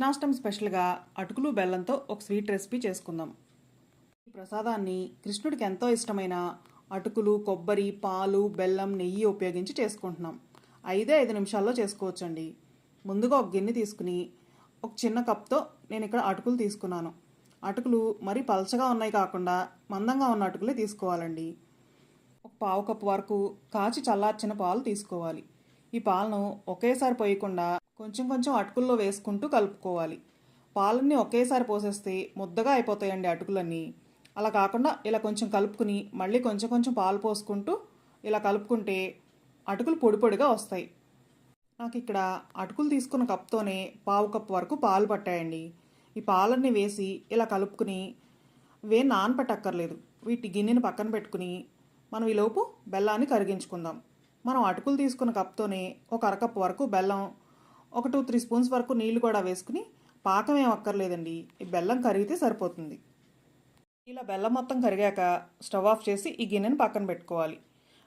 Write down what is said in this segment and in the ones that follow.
కృష్ణాష్టమి స్పెషల్గా అటుకులు బెల్లంతో ఒక స్వీట్ రెసిపీ చేసుకుందాం. ఈ ప్రసాదాన్ని కృష్ణుడికి ఎంతో ఇష్టమైన అటుకులు కొబ్బరి పాలు బెల్లం నెయ్యి ఉపయోగించి చేసుకుంటున్నాం. ఐదే ఐదు నిమిషాల్లో చేసుకోవచ్చండి. ముందుగా ఒక గిన్నె తీసుకుని ఒక చిన్న కప్తో నేను ఇక్కడ అటుకులు తీసుకున్నాను. అటుకులు మరీ పలచగా ఉన్నాయి కాకుండా మందంగా ఉన్న అటుకులే తీసుకోవాలండి. ఒక పావు కప్పు వరకు కాచి చల్లార్చిన పాలు తీసుకోవాలి. ఈ పాలను ఒకేసారి పోయకుండా కొంచెం కొంచెం అటుకుల్లో వేసుకుంటూ కలుపుకోవాలి. పాలన్నీ ఒకేసారి పోసేస్తే ముద్దగా అయిపోతాయండి అటుకులన్నీ. అలా కాకుండా ఇలా కొంచెం కలుపుకుని మళ్ళీ కొంచెం కొంచెం పాలు పోసుకుంటూ ఇలా కలుపుకుంటే అటుకులు పొడి పొడిగా వస్తాయి. నాకు ఇక్కడ అటుకులు తీసుకున్న కప్తోనే పావు కప్పు వరకు పాలు పట్టాయండి. ఈ పాలన్నీ వేసి ఇలా కలుపుకుని వే నానపెట్టక్కర్లేదు. వీటి గిన్నెని పక్కన పెట్టుకుని మనం ఈలోపు బెల్లాన్ని కరిగించుకుందాం. మనం అటుకులు తీసుకున్న కప్తోనే ఒక అరకప్పు వరకు బెల్లం ఒక టూ త్రీ స్పూన్స్ వరకు నీళ్ళు కూడా వేసుకుని పాకం ఏం అక్కర్లేదండి. ఈ బెల్లం కరిగితే సరిపోతుంది. ఇలా బెల్లం మొత్తం కరిగాక స్టవ్ ఆఫ్ చేసి ఈ గిన్నెని పక్కన పెట్టుకోవాలి.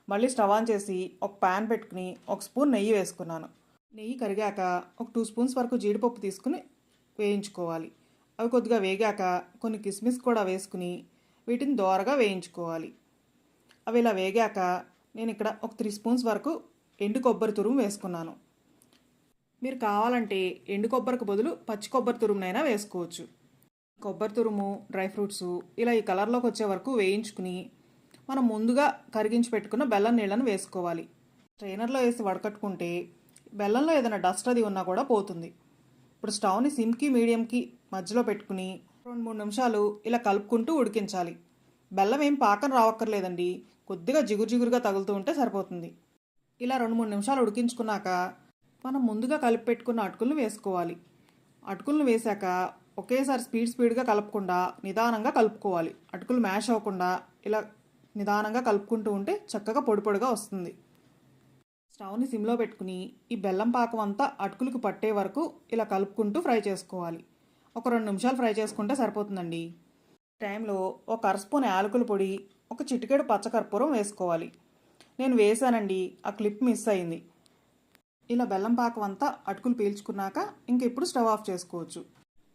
మళ్ళీ స్టవ్ ఆన్ చేసి ఒక ప్యాన్ పెట్టుకుని ఒక స్పూన్ నెయ్యి వేసుకున్నాను. నెయ్యి కరిగాక ఒక టూ స్పూన్స్ వరకు జీడిపప్పు తీసుకుని వేయించుకోవాలి. అవి కొద్దిగా వేగాక కొన్ని కిస్మిస్ కూడా వేసుకుని వీటిని దోరగా వేయించుకోవాలి. అవి ఇలా వేగాక నేను ఇక్కడ ఒక త్రీ స్పూన్స్ వరకు ఎండు కొబ్బరి తురుము వేసుకున్నాను. మీరు కావాలంటే ఎండు కొబ్బరికి బదులు పచ్చి కొబ్బరి తురుమునైనా వేసుకోవచ్చు. కొబ్బరి తురుము డ్రై ఫ్రూట్స్ ఇలా ఈ కలర్లోకి వచ్చే వరకు వేయించుకుని మనం ముందుగా కరిగించి పెట్టుకున్న బెల్లం నీళ్ళను వేసుకోవాలి. స్ట్రైనర్లో వేసి వడకట్టుకుంటే బెల్లంలో ఏదైనా డస్ట్ అది ఉన్నా కూడా పోతుంది. ఇప్పుడు స్టవ్ని సిమ్కి మీడియంకి మధ్యలో పెట్టుకుని రెండు మూడు నిమిషాలు ఇలా కలుపుకుంటూ ఉడికించాలి. బెల్లం ఏం పాకం రావక్కర్లేదండి. కొద్దిగా జిగురు జిగురుగా తగులుతూ ఉంటే సరిపోతుంది. ఇలా రెండు మూడు నిమిషాలు ఉడికించుకున్నాక మనం ముందుగా కలిపి పెట్టుకున్న అటుకులను వేసుకోవాలి. అటుకులను వేశాక ఒకేసారి స్పీడ్ స్పీడ్గా కలపకుండా నిదానంగా కలుపుకోవాలి. అటుకులు మ్యాష్ అవ్వకుండా ఇలా నిదానంగా కలుపుకుంటూ ఉంటే చక్కగా పొడి పొడిగా వస్తుంది. స్టవ్ని సిమ్లో పెట్టుకుని ఈ బెల్లం పాకం అంతా అటుకులకు పట్టే వరకు ఇలా కలుపుకుంటూ ఫ్రై చేసుకోవాలి. ఒక రెండు నిమిషాలు ఫ్రై చేసుకుంటే సరిపోతుందండి. టైంలో ఒక అర స్పూన్ యాలకుల పొడి ఒక చిటికెడు పచ్చకర్పూరం వేసుకోవాలి. నేను వేసానండి ఆ క్లిప్ మిస్ అయింది. ఇలా బెల్లం పాకం అంతా అటుకులు పీల్చుకున్నాక ఇంక ఇప్పుడు స్టవ్ ఆఫ్ చేసుకోవచ్చు.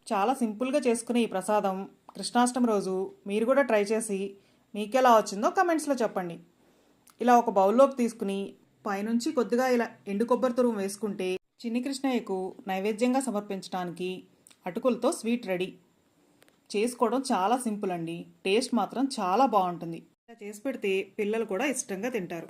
చాలా సింపుల్గా చేసుకునే ఈ ప్రసాదం. కృష్ణాష్టమి రోజు మీరు కూడా ట్రై చేసి మీకెలా వచ్చిందో కమెంట్స్లో చెప్పండి. ఇలా ఒక బౌల్లోకి తీసుకుని పైనుంచి కొద్దిగా ఇలా ఎండు కొబ్బరి తురుము వేసుకుంటే చిన్ని కృష్ణయ్యకు నైవేద్యంగా సమర్పించడానికి అటుకులతో స్వీట్ రెడీ. చేసుకోవడం చాలా సింపుల్ అండి. టేస్ట్ మాత్రం చాలా బాగుంటుంది. ఇలా చేసి పెడితే పిల్లలు కూడా ఇష్టంగా తింటారు.